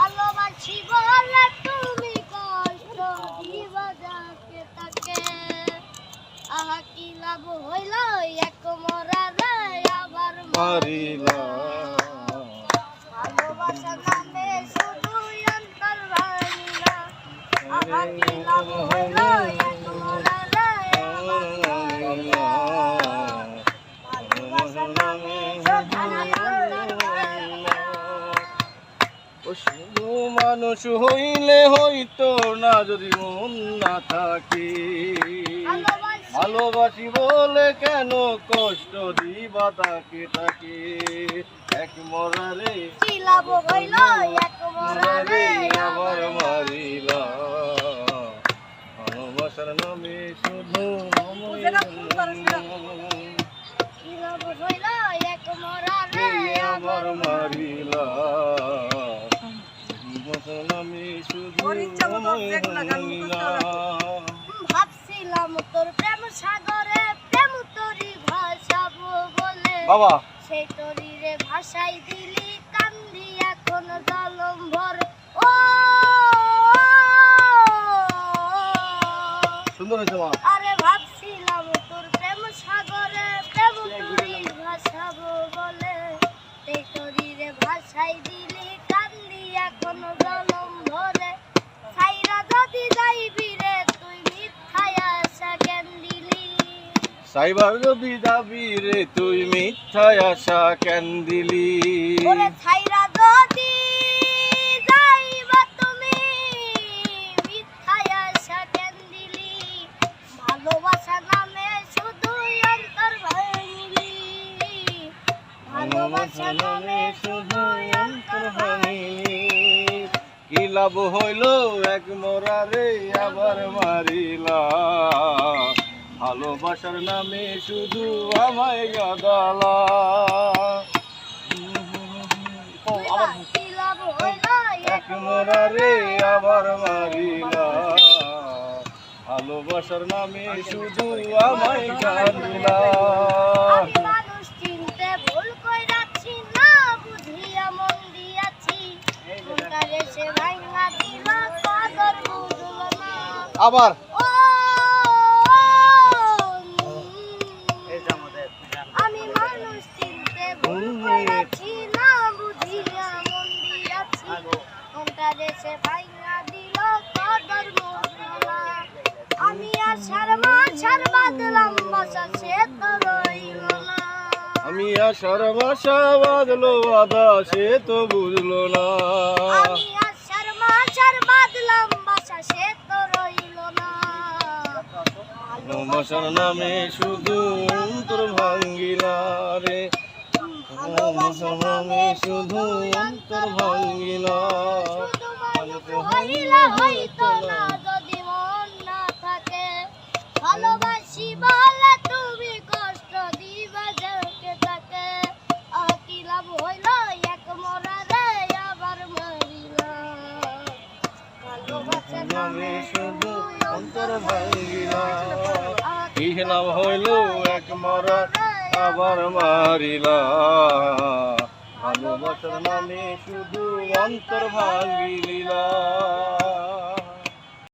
ভালোবাসি বলে তুমি কষ্ট দিবা যাকে তাকে। আহা কি লাভ হইল? এক মরা রে আবার মারিলা। ভালোবাসা নামে শুধু অন্তর ভাঙিলা আহা কি লাভ হইল? মানুষ হইলে হইতো না যদি মন না থাকে। ভালোবাসি বলে কেন কষ্ট দিবা তাকে তাকে? এক মরারে কি লাভ হইল এক মরা রে আবার মারিলা। ভালোবাসার নামে শুধু আবার মারিলা। শুধু ভাবছিলাম তোর প্রেম সাগরে প্রেম তোরি ভাসাবো বলে। বাবা। সেই দিলি কান্দি এখন জলম ভর ও! সুন্দর হয়েছে মা। আরে ভাবছিলাম তোর প্রেম সাগরে প্রেম ভাসাবো বলে। সেই ভাষাই দিলি এখন জলম ভরে সাইরা যদি যাইবি রে তুই মিথ্যায় আশা জ্ঞান দিলি? সাইবার যদি যাবি রে তুই মিথ্যা আশা কেন দিলি? ওরে ভালোবাসা নামে শুধু অন্তর কি লাভ হইল, এক মরা রে, আবার মারিলা। ভালোবাসার নামে শুধু আমায় গাদালা এক মরা রে আবার মারিলা ভালোবাসার নামে শুধু আমায় গাদিলা আবার। আমি মানুষ চিনতে ভুল কইরাছি না বুঝিয়া মন দিয়াছি। মনটারে সে ভাঙা দিল কদর বুঝল না আমি আশার মাছার বাদলাম বাসা সে তো রইল না। আমি আশার বাসা বাদলো আদা সে তো বুঝলো না। মাছার বাদলাম বাসা সে তো রইল না। ভালোবাসার নামে শুধু অন্তর ভাঙ্গিলা রে। ভালোবাসার নামে শুধু অন্তর ভাঙ্গিলা মানুষ হইতো না যদি মন না থাকে। ভালোবাসি বলে তুমি কষ্ট দিবা যাকে তাকে। আহ, কি লাভ হইল এক মরা নামে শুধু অন্তর কি নাম হইল এক মরা আবার মারিলা ভালোবাসার নামে শুধু অন্তর ভাঙ্গিলা